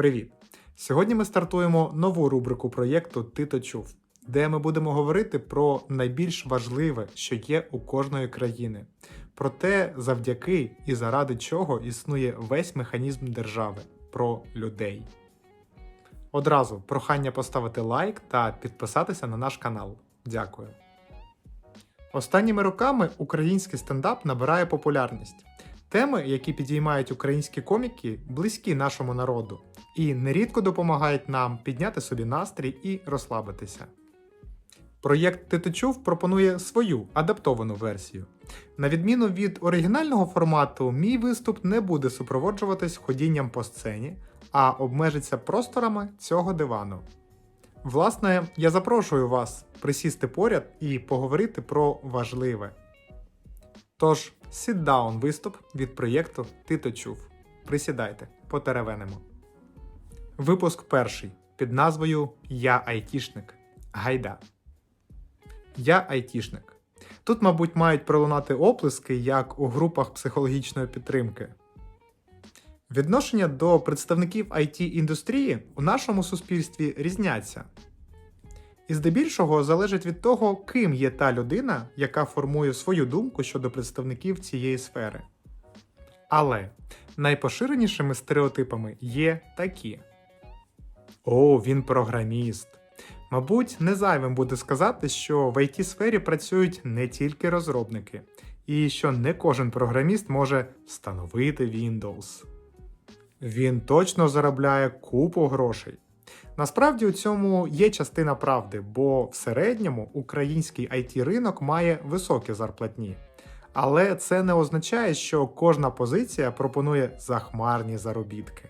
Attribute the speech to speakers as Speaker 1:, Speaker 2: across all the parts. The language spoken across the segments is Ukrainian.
Speaker 1: Привіт! Сьогодні ми стартуємо нову рубрику проєкту Ти то чув, де ми будемо говорити про найбільш важливе, що є у кожної країни, про те, завдяки і заради чого існує весь механізм держави про людей. Одразу прохання поставити лайк та підписатися на наш канал. Дякую. Останніми роками український стендап набирає популярність. Теми, які підіймають українські коміки, близькі нашому народу і нерідко допомагають нам підняти собі настрій і розслабитися. Проєкт Ти то чув пропонує свою адаптовану версію. На відміну від оригінального формату, мій виступ не буде супроводжуватись ходінням по сцені, а обмежиться просторами цього дивану. Власне, я запрошую вас присісти поряд і поговорити про важливе. Тож, сітдаун виступ від проєкту Ти то чув. Присідайте, потеревенимо. Випуск перший під назвою Я Айтішник. Гайда. Я Айтішник. Тут, мабуть, мають пролунати оплески, як у групах психологічної підтримки. Відношення до представників it індустрії у нашому суспільстві різняться. І здебільшого залежить від того, ким є та людина, яка формує свою думку щодо представників цієї сфери. Але найпоширенішими стереотипами є такі: О, він програміст. Мабуть, не зайвим буде сказати, що в it сфері працюють не тільки розробники, і що не кожен програміст може встановити Windows. Він точно заробляє купу грошей. Насправді у цьому є частина правди, бо в середньому український it ринок має високі зарплатні. Але це не означає, що кожна позиція пропонує захмарні заробітки.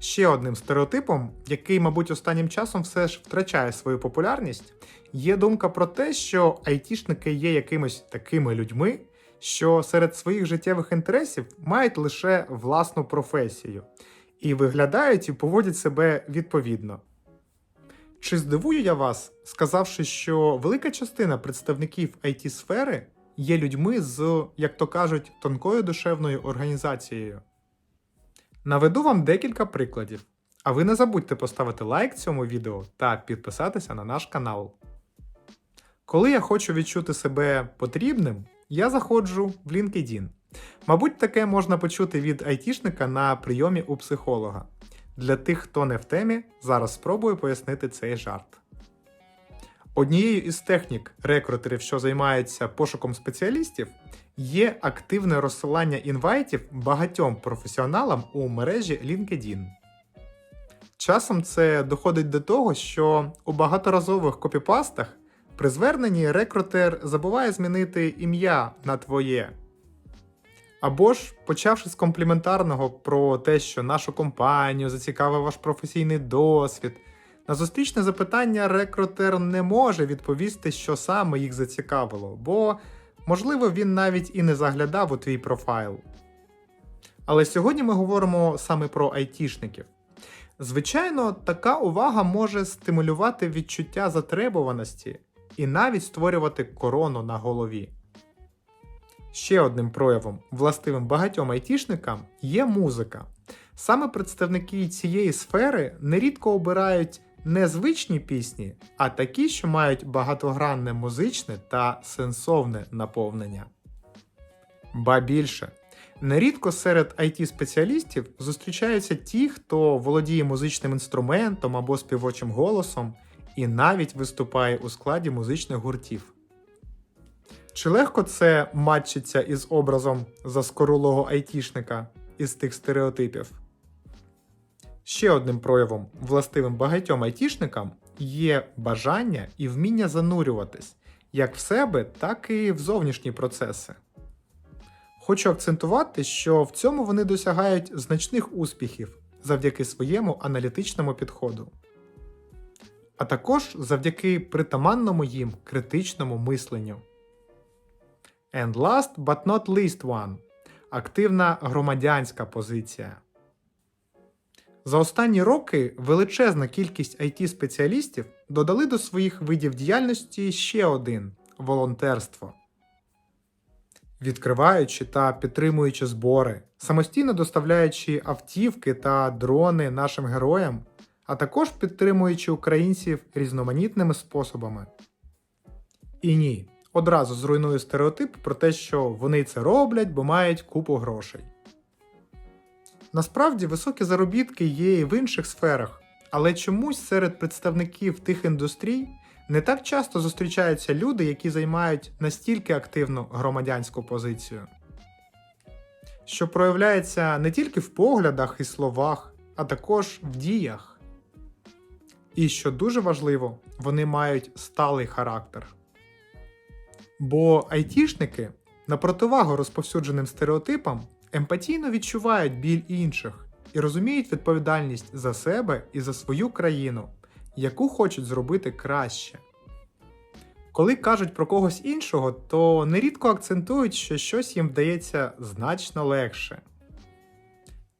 Speaker 1: Ще одним стереотипом, який, мабуть, останнім часом все ж втрачає свою популярність, є думка про те, що айтішники є якимись такими людьми, що серед своїх життєвих інтересів мають лише власну професію і виглядають і поводять себе відповідно. Чи здивую я вас, сказавши, що велика частина представників it сфери є людьми з, як то кажуть, тонкою душевною організацією? Наведу вам декілька прикладів. А ви не забудьте поставити лайк цьому відео та підписатися на наш канал. Коли я хочу відчути себе потрібним, я заходжу в LinkedIn. Мабуть, таке можна почути від айтішника на прийомі у психолога. Для тих, хто не в темі, зараз спробую пояснити цей жарт. Однією із технік рекрутерів, що займаються пошуком спеціалістів, є активне розсилання інвайтів багатьом професіоналам у мережі LinkedIn. Часом це доходить до того, що у багаторазових копіпастах при зверненні рекрутер забуває змінити ім'я на твоє. Або ж, почавши з компліментарного про те, що нашу компанію зацікавив ваш професійний досвід, на зустрічне запитання рекрутер не може відповісти, що саме їх зацікавило, бо, можливо, він навіть і не заглядав у твій профайл. Але сьогодні ми говоримо саме про айтішників. Звичайно, така увага може стимулювати відчуття затребуваності і навіть створювати корону на голові. Ще одним проявом, властивим багатьом айтішникам, є музика. Саме представники цієї сфери нерідко обирають не звичні пісні, а такі, що мають багатогранне музичне та сенсовне наповнення. Ба більше, нерідко серед it спеціалістів зустрічаються ті, хто володіє музичним інструментом або співочим голосом і навіть виступає у складі музичних гуртів. Чи легко це матчиться із образом заскорулого айтішника із тих стереотипів? Ще одним проявом, властивим багатьом айтішникам, є бажання і вміння занурюватись як в себе, так і в зовнішні процеси. Хочу акцентувати, що в цьому вони досягають значних успіхів завдяки своєму аналітичному підходу, а також завдяки притаманному їм критичному мисленню. And last but not least one активна громадянська позиція. За останні роки величезна кількість it спеціалістів додали до своїх видів діяльності ще один волонтерство. відкриваючи та підтримуючи збори, самостійно доставляючи автівки та дрони нашим героям, а також підтримуючи українців різноманітними способами. І ні, одразу зруйную стереотип про те, що вони це роблять, бо мають купу грошей. Насправді високі заробітки є і в інших сферах, але чомусь серед представників тих індустрій не так часто зустрічаються люди, які займають настільки активну громадянську позицію, що проявляється не тільки в поглядах і словах, а також в діях. І що дуже важливо, вони мають сталий характер. Бо айтішники, на противагу розповсюдженим стереотипам, емпатійно відчувають біль інших і розуміють відповідальність за себе і за свою країну, яку хочуть зробити краще. Коли кажуть про когось іншого, то нерідко акцентують, що щось їм вдається значно легше.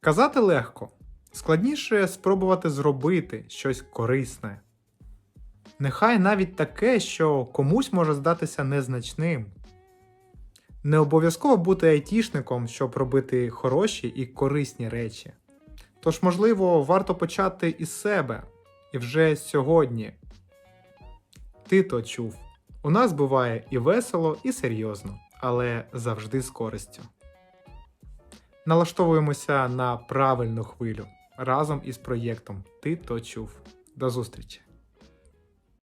Speaker 1: Казати легко, складніше спробувати зробити щось корисне. Нехай навіть таке, що комусь може здатися незначним. Не обов'язково бути айтішником, щоб робити хороші і корисні речі. Тож, можливо, варто почати із себе і вже сьогодні. Ти то чув. У нас буває і весело, і серйозно, але завжди з користю. Налаштовуємося на правильну хвилю разом із проєктом Ти то чув. До зустрічі!